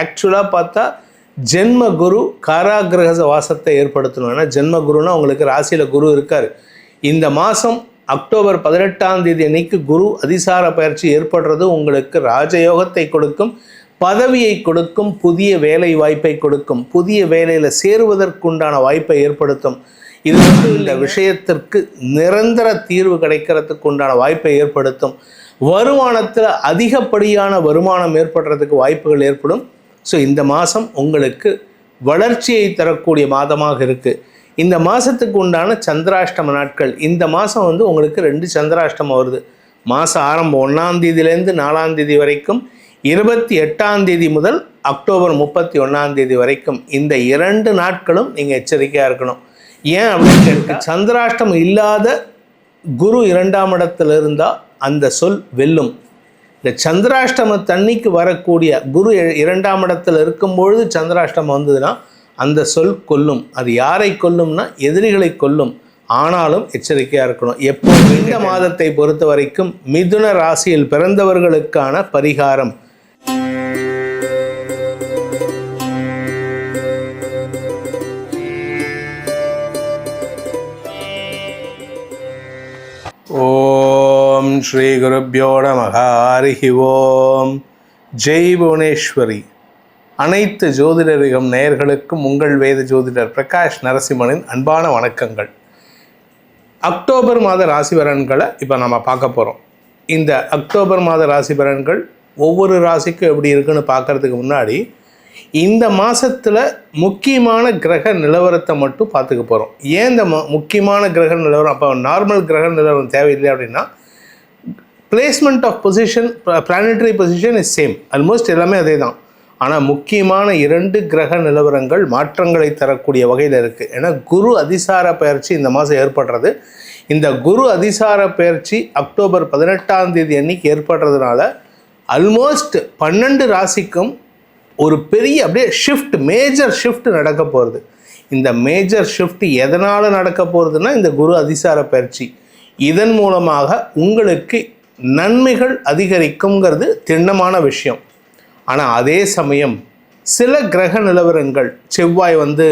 ஆக்சுவலாக பார்த்தா ஜென்ம குரு காராகிரக வாசத்தை ஏற்படுத்தணும். ஏன்னா ஜென்ம குருன்னா உங்களுக்கு ராசியில் குரு இருக்கார். இந்த மாதம் அக்டோபர் பதினெட்டாம் தேதி அன்னைக்கு குரு அதிசார பயிற்சி ஏற்படுறது உங்களுக்கு ராஜயோகத்தை கொடுக்கும் பதவியை கொடுக்கும் புதிய வேலை வாய்ப்பை கொடுக்கும் புதிய வேலையில் சேருவதற்குண்டான வாய்ப்பை ஏற்படுத்தும். இது வந்து இந்த விஷயத்திற்கு நிரந்தர தீர்வு கிடைக்கிறதுக்கு உண்டான வாய்ப்பை ஏற்படுத்தும். வருமானத்தில் அதிகப்படியான வருமானம் ஏற்படுறதுக்கு வாய்ப்புகள் ஏற்படும். ஸோ இந்த மாதம் உங்களுக்கு வளர்ச்சியை தரக்கூடிய மாதமாக இருக்குது இந்த மாதத்துக்கு உண்டான சந்திராஷ்டம நாட்கள் இந்த மாதம் வந்து உங்களுக்கு ரெண்டு சந்திராஷ்டமம் வருது. மாதம் ஆரம்பம் ஒன்றாந்தேதியிலேருந்து நாலாந்தேதி வரைக்கும் இருபத்தி எட்டாம் தேதி முதல் அக்டோபர் முப்பத்தி ஒன்றாந்தேதி வரைக்கும் இந்த இரண்டு நாட்களும் நீங்கள் எச்சரிக்கையாக இருக்கணும். ஏன் அப்படின்னு கேட்டால் சந்திராஷ்டமம் இல்லாத குரு இரண்டாம் இடத்துல இருந்தால் அந்த சொல் வெல்லும். இந்த சந்திராஷ்டம தண்ணிக்கு வரக்கூடிய குரு இரண்டாம் இடத்துல இருக்கும்பொழுது சந்திராஷ்டமம் வந்ததுன்னா அந்த சொல் கொல்லும். அது யாரை கொல்லும்னா எதிரிகளை கொல்லும். ஆனாலும் எச்சரிக்கையாக இருக்கணும். எப்போ இந்த மாதத்தை பொறுத்த வரைக்கும் மிதுன ராசியில் பிறந்தவர்களுக்கான பரிகாரம். ஓம் ஸ்ரீ குருப்பியோ நமக. ஹரிஹி ஓம் ஜெய் புவனேஸ்வரி. அனைத்து ஜோதிடரிகம் நேயர்களுக்கும் உங்கள் வேத ஜோதிடர் பிரகாஷ் நரசிம்மனின் அன்பான வணக்கங்கள். அக்டோபர் மாத ராசி பலன்களை இப்போ நம்ம பார்க்க போகிறோம் இந்த அக்டோபர் மாத ராசி பலன்கள் ஒவ்வொரு ராசிக்கும் எப்படி இருக்குன்னு பார்க்கறதுக்கு முன்னாடி இந்த மாதத்தில் முக்கியமான கிரக நிலவரத்தை மட்டும் பார்த்துக்க போகிறோம் ஏன் இந்த முக்கியமான கிரக நிலவரம்? அப்போ நார்மல் கிரக நிலவரம் தேவையில்லை அப்படின்னா placement of position planetary position is same almost எல்லாமே அதே தான் ஆனால் முக்கியமான இரண்டு கிரக நிலவரங்கள் மாற்றங்களை தரக்கூடிய வகையில் இருக்குது ஏன்னா குரு அதிசார பயிற்சி இந்த மாதம் ஏற்படுறது. இந்த குரு அதிசார பயிற்சி அக்டோபர் பதினெட்டாம் தேதி அன்னைக்கு ஏற்படுறதுனால அல்மோஸ்ட் பன்னெண்டு ராசிக்கும் ஒரு பெரிய அப்படியே ஷிஃப்ட் மேஜர் ஷிஃப்ட் நடக்க போகிறது இந்த மேஜர் ஷிஃப்ட் எதனால் நடக்க போகிறதுனா இந்த குரு அதிசார பயிற்சி. இதன் மூலமாக உங்களுக்கு நன்மைகள் அதிகரிக்குங்கிறது திண்ணமான விஷயம். ஆனால் அதே சமயம் சில கிரக நிலவரங்கள் செவ்வாய் வந்து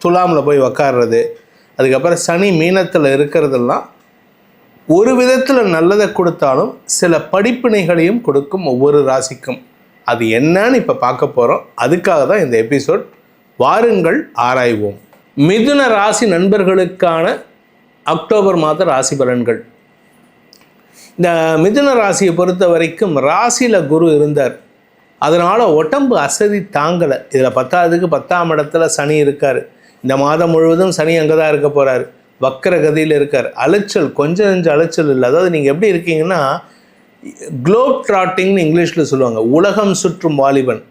துலாமில் போய் உக்காடுறது அதுக்கப்புறம் சனி மீனத்தில் இருக்கிறதெல்லாம் ஒரு விதத்தில் நல்லதை கொடுத்தாலும் சில படிப்பினைகளையும் கொடுக்கும் ஒவ்வொரு ராசிக்கும். அது என்னன்னு இப்போ பார்க்க போகிறோம் அதுக்காக தான் இந்த எபிசோட் வாருங்கள் ஆராய்வோம். மிதுன ராசி நண்பர்களுக்கான அக்டோபர் மாத ராசி பலன்கள். இந்த மிதுன ராசியை பொறுத்த வரைக்கும் ராசியில் குரு இருந்தார். அதனால் உடம்பு அசதி தாங்கலை. இதில் பத்தாவதுக்கு பத்தாம் இடத்துல சனி இருக்கார். இந்த மாதம் முழுவதும் சனி அங்கே தான் இருக்க போகிறார் வக்கர கதியில் இருக்கார். அலைச்சல் கொஞ்சம் கொஞ்சம் அலைச்சல் இல்லை. அதாவது நீங்கள் எப்படி இருக்கீங்கன்னா குளோப் ட்ராட்டிங்னு இங்கிலீஷில் சொல்லுவாங்க. உலகம் சுற்றும் வாலிபன்.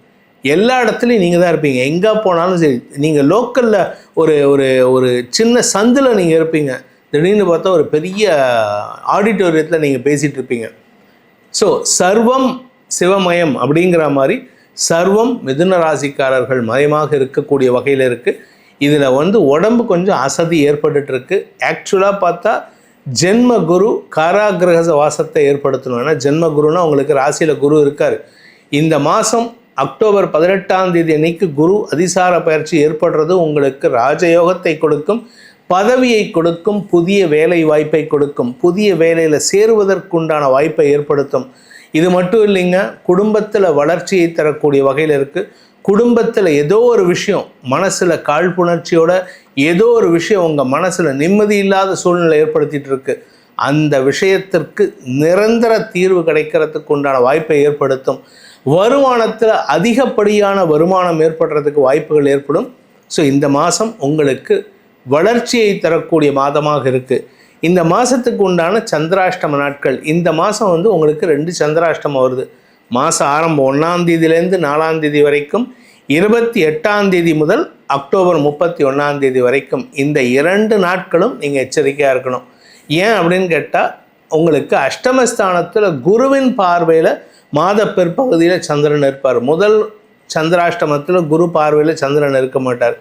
எல்லா இடத்துலையும் நீங்கள் தான் இருப்பீங்க. எங்கே போனாலும் சரி. நீங்கள் லோக்கலில் ஒரு ஒரு ஒரு சின்ன சந்தில் நீங்கள் இருப்பீங்க. திடீர்னு பார்த்தா ஒரு பெரிய ஆடிட்டோரியத்தில் நீங்கள் பேசிகிட்டு இருப்பீங்க. ஸோ சர்வம் சிவமயம் அப்படிங்கிற மாதிரி சர்வம் மிதுன ராசிக்காரர்கள் மயமாக இருக்கக்கூடிய வகையில் இருக்குது இதில் வந்து உடம்பு கொஞ்சம் அசதி ஏற்பட்டுருக்கு ஆக்சுவலாக பார்த்தா ஜென்ம குரு காராகிரக வாசத்தை ஏற்படுத்தணும். ஏன்னா ஜென்ம குருனா உங்களுக்கு ராசியில் குரு இருக்கார். இந்த மாதம் அக்டோபர் பதினெட்டாம் தேதி அன்னைக்கு குரு அதிசார பயிற்சி ஏற்படுறது உங்களுக்கு ராஜயோகத்தை கொடுக்கும். பதவியை கொடுக்கும் புதிய வேலை வாய்ப்பை கொடுக்கும் புதிய வேலையில் சேருவதற்குண்டான வாய்ப்பை ஏற்படுத்தும். இது மட்டும் இல்லைங்க குடும்பத்தில் வளர்ச்சியை தரக்கூடிய வகையில் இருக்குது குடும்பத்தில் ஏதோ ஒரு விஷயம் மனசில் காழ்ப்புணர்ச்சியோட ஏதோ ஒரு விஷயம் உங்கள் மனசில் நிம்மதி இல்லாத சூழ்நிலை ஏற்படுத்திகிட்டு இருக்கு. அந்த விஷயத்திற்கு நிரந்தர தீர்வு கிடைக்கிறதுக்கு உண்டான வாய்ப்பை ஏற்படுத்தும். வருமானத்தில் அதிகப்படியான வருமானம் ஏற்படுறதுக்கு வாய்ப்புகள் ஏற்படும். ஸோ இந்த மாதம் உங்களுக்கு வளர்ச்சியை தரக்கூடிய மாதமாக இருக்குது இந்த மாதத்துக்கு உண்டான சந்திராஷ்டம நாட்கள் இந்த மாதம் வந்து உங்களுக்கு ரெண்டு சந்திராஷ்டமம் வருது. மாதம் ஆரம்பம் ஒன்றாந்தேதியிலேருந்து நாலாந்தேதி வரைக்கும் இருபத்தி எட்டாந்தேதி முதல் அக்டோபர் முப்பத்தி ஒன்றாந்தேதி வரைக்கும் இந்த இரண்டு நாட்களும் நீங்கள் எச்சரிக்கையாக இருக்கணும். ஏன் அப்படின்னு கேட்டால் உங்களுக்கு அஷ்டமஸ்தானத்தில் குருவின் பார்வையில் மாத பிற்பகுதியில் சந்திரன் இருப்பார். முதல் சந்திராஷ்டமத்தில் குரு பார்வையில் சந்திரன் இருக்க மாட்டார்.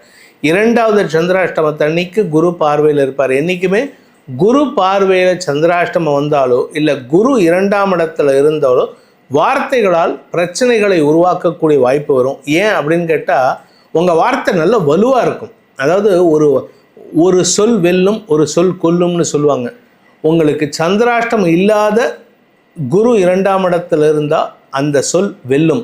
இரண்டாவது சந்திராஷ்டமத்தன்னைக்கு குரு பார்வையில் இருப்பார். என்றைக்குமே குரு பார்வையில் சந்திராஷ்டமம் வந்தாலோ இல்லை குரு இரண்டாம் இடத்துல இருந்தாலோ வார்த்தைகளால் பிரச்சனைகளை உருவாக்கக்கூடிய வாய்ப்பு வரும். ஏன் அப்படின்னு கேட்டால் உங்கள் வார்த்தை நல்ல வலுவாக இருக்கும். அதாவது ஒரு ஒரு சொல் வெல்லும் ஒரு சொல் கொல்லும்னு சொல்லுவாங்க. உங்களுக்கு சந்திராஷ்டம் இல்லாத குரு இரண்டாம் இடத்துல இருந்தால் அந்த சொல் வெல்லும்.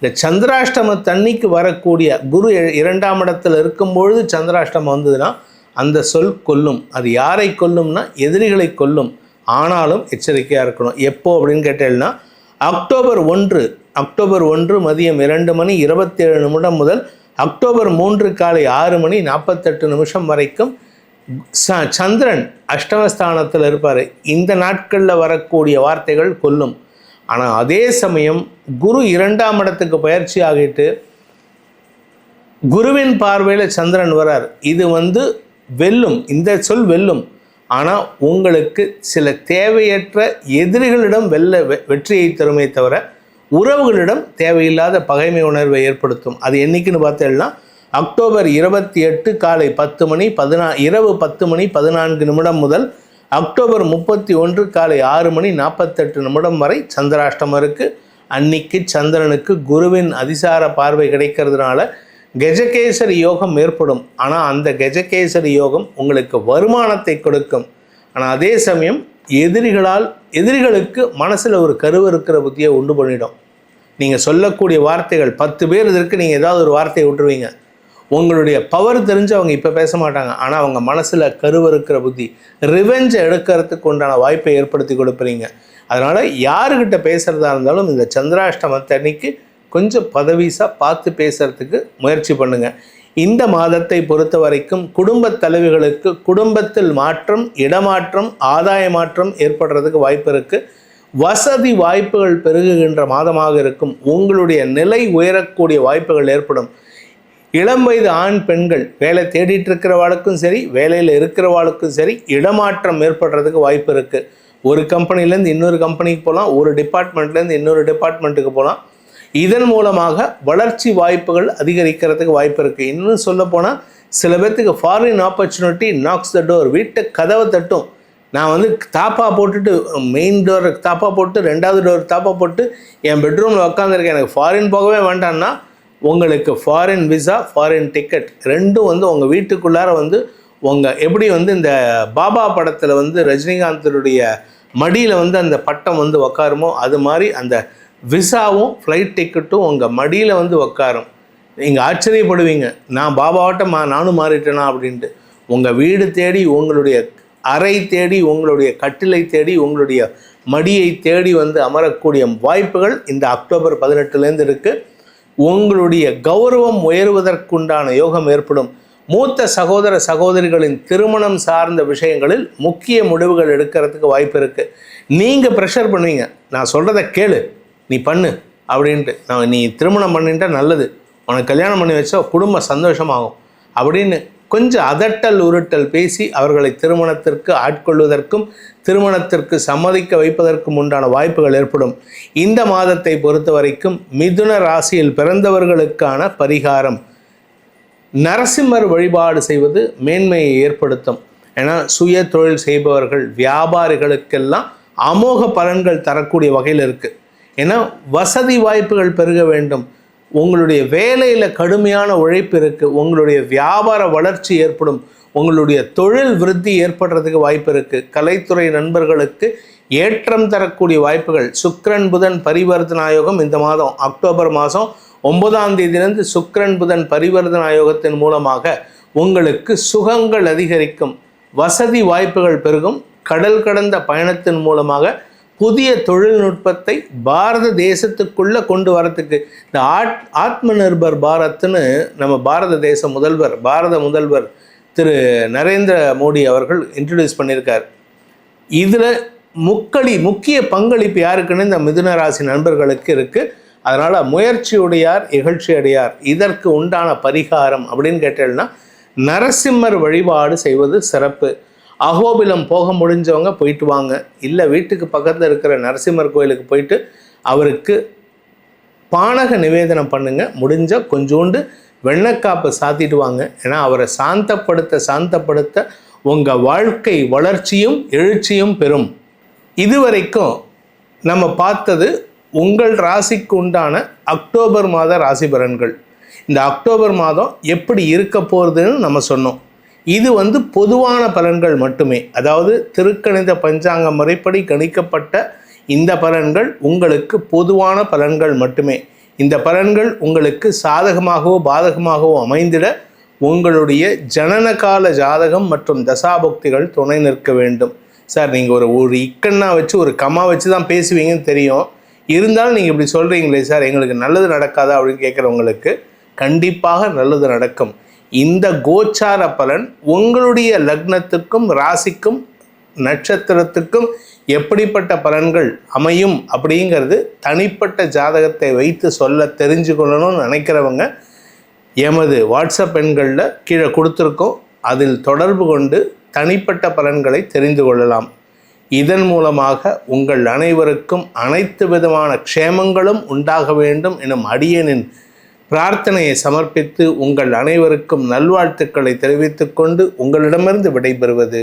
இந்த சந்திராஷ்டம தண்ணிக்கு வரக்கூடிய குரு இரண்டாம் இடத்துல இருக்கும் பொழுது சந்திராஷ்டமம் வந்ததுன்னா அந்த சொல் கொல்லும். அது யாரை கொல்லும்னா எதிரிகளை கொல்லும். ஆனாலும் எச்சரிக்கையாக இருக்கணும். எப்போ அப்படின்னு கேட்டேன்னா அக்டோபர் ஒன்று அக்டோபர் ஒன்று மதியம் இரண்டு மணி இருபத்தேழு நிமிடம் முதல் அக்டோபர் மூன்று காலை ஆறு மணி நாற்பத்தெட்டு நிமிஷம் வரைக்கும் ச சந்திரன் அஷ்டமஸ்தானத்தில் இருப்பார். இந்த நாட்களில் வரக்கூடிய வார்த்தைகள் கொல்லும். ஆனால் அதே சமயம் குரு இரண்டாம் இடத்துக்கு பயிற்சி ஆகிட்டு குருவின் பார்வையில் சந்திரன் வரார். இது வந்து வெல்லும் இந்த சொல் வெல்லும். ஆனால் உங்களுக்கு சில தேவையற்ற எதிரிகளிடம் வெல்ல வெ- வெற்றியை தருமே தவிர உறவுகளிடம் தேவையில்லாத பகைமை உணர்வை ஏற்படுத்தும். அது என்னைக்குன்னு பார்த்தேன்னா அக்டோபர் இருபத்தி எட்டு காலை பத்து மணி பதினா இரவு பத்து மணி பதினான்கு நிமிடம் முதல் அக்டோபர் முப்பத்தி ஒன்று காலை ஆறு மணி நாற்பத்தெட்டு நிமிடம் வரை சந்திராஷ்டமம் இருக்குது அன்னைக்கு சந்திரனுக்கு குருவின் அதிசார பார்வை கிடைக்கிறதுனால கஜகேசரி யோகம் ஏற்படும். ஆனால் அந்த கஜகேசரி யோகம் உங்களுக்கு வருமானத்தை கொடுக்கும். ஆனால் அதே சமயம் எதிரிகளால் எதிரிகளுக்கு மனசில் ஒரு கருவறுக்கிற புத்தியை உண்டு பண்ணிடும். நீங்கள் சொல்லக்கூடிய வார்த்தைகள் பத்து பேர் இதற்கு நீங்கள் ஏதாவது ஒரு வார்த்தையை விட்டுருவீங்க. உங்களுடைய பவர் தெரிஞ்சு அவங்க இப்போ பேச மாட்டாங்க. ஆனால் அவங்க மனசில் கருவறுக்கிற புத்தி ரிவெஞ்சை எடுக்கிறதுக்கு உண்டான வாய்ப்பை ஏற்படுத்தி கொடுப்பீங்க. அதனால் யாருக்கிட்ட பேசுகிறதா இருந்தாலும் இந்த சந்திராஷ்டமத்தன்னைக்கு கொஞ்சம் பதவிசாக பார்த்து பேசுகிறதுக்கு முயற்சி பண்ணுங்கள் இந்த மாதத்தை பொறுத்த வரைக்கும் குடும்பத் தலைவிகளுக்கு குடும்பத்தில் மாற்றம் இடமாற்றம் ஆதாய மாற்றம் ஏற்படுறதுக்கு வாய்ப்பு இருக்குது வசதி வாய்ப்புகள் பெருகுகின்ற மாதமாக இருக்கும். உங்களுடைய நிலை உயரக்கூடிய வாய்ப்புகள் ஏற்படும். இளம் வயது ஆண் பெண்கள் வேலை தேடிட்டு இருக்கிறவாளுக்கும் சரி வேலையில் இருக்கிறவாளுக்கும் சரி இடமாற்றம் ஏற்படுறதுக்கு வாய்ப்பு இருக்குது ஒரு கம்பெனிலேருந்து இன்னொரு கம்பெனிக்கு போகலாம் ஒரு டிபார்ட்மெண்ட்லேருந்து இன்னொரு டிபார்ட்மெண்ட்டுக்கு போகலாம். இதன் மூலமாக வளர்ச்சி வாய்ப்புகள் அதிகரிக்கிறதுக்கு வாய்ப்பு இருக்குது இன்னும் சொல்லப்போனால் சில பேர்த்துக்கு foreign opportunity knocks the door வீட்டு கதவை தட்டும். நான் வந்து தாப்பா போட்டுட்டு மெயின் டோர் தாப்பா போட்டு ரெண்டாவது டோர் தாப்பா போட்டு என் பெட்ரூமில் உட்காந்துருக்கேன் எனக்கு ஃபாரின் போகவே வேண்டான்னா உங்களுக்கு ஃபாரின் விசா ஃபாரின் டிக்கெட் ரெண்டும் வந்து உங்கள் வீட்டுக்குள்ளார வந்து உங்கள் எப்படி வந்து இந்த பாபா படத்தில் வந்து ரஜினிகாந்தருடைய மடியில் வந்து அந்த பட்டம் வந்து உக்காருமோ அது மாதிரி அந்த விசாவும் ஃப்ளைட் டிக்கெட்டும் உங்கள் மடியில் வந்து உக்காரும். நீங்கள் ஆச்சரியப்படுவீங்க. நான் பாபாவட்ட மா நானும் மாறிட்டேனா அப்படின்ட்டு. உங்கள் வீடு தேடி உங்களுடைய அறை தேடி உங்களுடைய கட்டிலை தேடி உங்களுடைய மடியை தேடி வந்து அமரக்கூடிய வாய்ப்புகள் இந்த அக்டோபர் பதினெட்டுலேருந்து இருக்குது உங்களுடைய கௌரவம் உயர்வதற்குண்டான யோகம் ஏற்படும். மூத்த சகோதர சகோதரிகளின் திருமணம் சார்ந்த விஷயங்களில் முக்கிய முடிவுகள் எடுக்கிறதுக்கு வாய்ப்பு இருக்குது நீங்கள் ப்ரெஷர் பண்ணுவீங்க. நான் சொல்கிறத கேளு. நீ பண்ணு அப்படின்ட்டு. நான் நீ திருமணம் பண்ணிட்டா நல்லது. உனக்கு கல்யாணம் பண்ணி வச்சா குடும்பம் சந்தோஷமாகும் அப்படின்னு கொஞ்சம் அதட்டல் உருட்டல் பேசி அவர்களை திருமணத்திற்கு ஆட்கொள்வதற்கும் திருமணத்திற்கு சம்மதிக்க வைப்பதற்கு உண்டான வாய்ப்புகள் ஏற்படும். இந்த மாதத்தை பொறுத்த வரைக்கும் மிதுன ராசியில் பிறந்தவர்களுக்கான பரிகாரம். நரசிம்மர் வழிபாடு செய்வது மேன்மையை ஏற்படுத்தும். ஏன்னா சுய தொழில் செய்பவர்கள் வியாபாரிகளுக்கெல்லாம் அமோக பலன்கள் தரக்கூடிய வகையில் இருக்குது ஏன்னா வசதி வாய்ப்புகள் பெருக வேண்டும். உங்களுடைய வேலையில் கடுமையான உழைப்பு இருக்குது உங்களுடைய வியாபார வளர்ச்சி ஏற்படும். உங்களுடைய தொழில் விருத்தி ஏற்படுறதுக்கு வாய்ப்பு இருக்குது கலைத்துறை நண்பர்களுக்கு ஏற்றம் தரக்கூடிய வாய்ப்புகள். சுக்ரன் புதன் பரிவர்த்தன ஆயோகம் இந்த மாதம் அக்டோபர் மாதம் ஒன்பதாம் தேதியிலிருந்து சுக்ரன் புதன் பரிவர்த்தன ஆயோகத்தின் மூலமாக உங்களுக்கு சுகங்கள் அதிகரிக்கும். வசதி வாய்ப்புகள் பெருகும். கடல் கடந்த பயணத்தின் மூலமாக புதிய தொழில்நுட்பத்தை பாரத தேசத்துக்குள்ளே கொண்டு வரத்துக்கு இந்த ஆட் ஆத்ம நிர்பர் பாரத்னு நம்ம பாரத தேச முதல்வர் பாரத முதல்வர் திரு நரேந்திர மோடி அவர்கள் இன்ட்ரடியூஸ் பண்ணியிருக்கார். இதில் முக்களி முக்கிய பங்களிப்பு யாருக்குன்னு இந்த மிதுன ராசி நண்பர்களுக்கு இருக்குது அதனால் முயற்சியுடையார் இகழ்ச்சியடையார் இதற்கு உண்டான பரிகாரம் அப்படின்னு கேட்டேன்னா நரசிம்மர் வழிபாடு செய்வது சிறப்பு. அகோபிலம் போக முடிஞ்சவங்க போயிட்டு வாங்க. இல்லை வீட்டுக்கு பக்கத்தில் இருக்கிற நரசிம்மர் கோயிலுக்கு போயிட்டு அவருக்கு பானக நிவேதனம் பண்ணுங்கள் முடிஞ்ச கொஞ்சோண்டு வெண்ணக்காப்பை சாத்திட்டு வாங்க ஏன்னா அவரை சாந்தப்படுத்த சாந்தப்படுத்த உங்கள் வாழ்க்கை வளர்ச்சியும் எழுச்சியும் பெறும். இதுவரைக்கும் நம்ம பார்த்தது உங்கள் ராசிக்கு உண்டான அக்டோபர் மாத ராசி பலன்கள். இந்த அக்டோபர் மாதம் எப்படி இருக்க போகிறதுன்னு நம்ம சொன்னோம். இது வந்து பொதுவான பலன்கள் மட்டுமே. அதாவது திருக்கணித பஞ்சாங்க முறைப்படி கணிக்கப்பட்ட இந்த பலன்கள் உங்களுக்கு பொதுவான பலன்கள் மட்டுமே. இந்த பலன்கள் உங்களுக்கு சாதகமாகவோ பாதகமாகவோ அமைந்திட உங்களுடைய ஜனனகால ஜாதகம் மற்றும் தசாபக்திகள் துணை நிற்க வேண்டும். சார் நீங்கள் ஒரு ஒரு இக்கண்ணா வச்சு ஒரு கம்மா வச்சு தான் பேசுவீங்கன்னு தெரியும். இருந்தாலும் நீங்கள் இப்படி சொல்கிறீங்களே சார் எங்களுக்கு நல்லது நடக்காதா அப்படின்னு கேட்குறவங்களுக்கு கண்டிப்பாக நல்லது நடக்கும். இந்த கோச்சார பலன் உங்களுடைய லக்னத்துக்கும் ராசிக்கும் நட்சத்திரத்துக்கும் எப்படிப்பட்ட பலன்கள் அமையும் அப்படிங்கிறது தனிப்பட்ட ஜாதகத்தை வைத்து சொல்ல தெரிஞ்சு கொள்ளணும்னு நினைக்கிறவங்க எமது வாட்ஸ்அப் எண்களில் கீழே கொடுத்துருக்கோம். அதில் தொடர்பு கொண்டு தனிப்பட்ட பலன்களை தெரிந்து கொள்ளலாம். இதன் மூலமாக உங்கள் அனைவருக்கும் அனைத்து விதமான க்ஷேமங்களும் உண்டாக வேண்டும் எனும் அடியனின் பிரார்த்தனையை சமர்ப்பித்து உங்கள் அனைவருக்கும் நல்வாழ்த்துக்களை தெரிவித்துக்கொண்டு உங்களிடமிருந்து விடைபெறுவது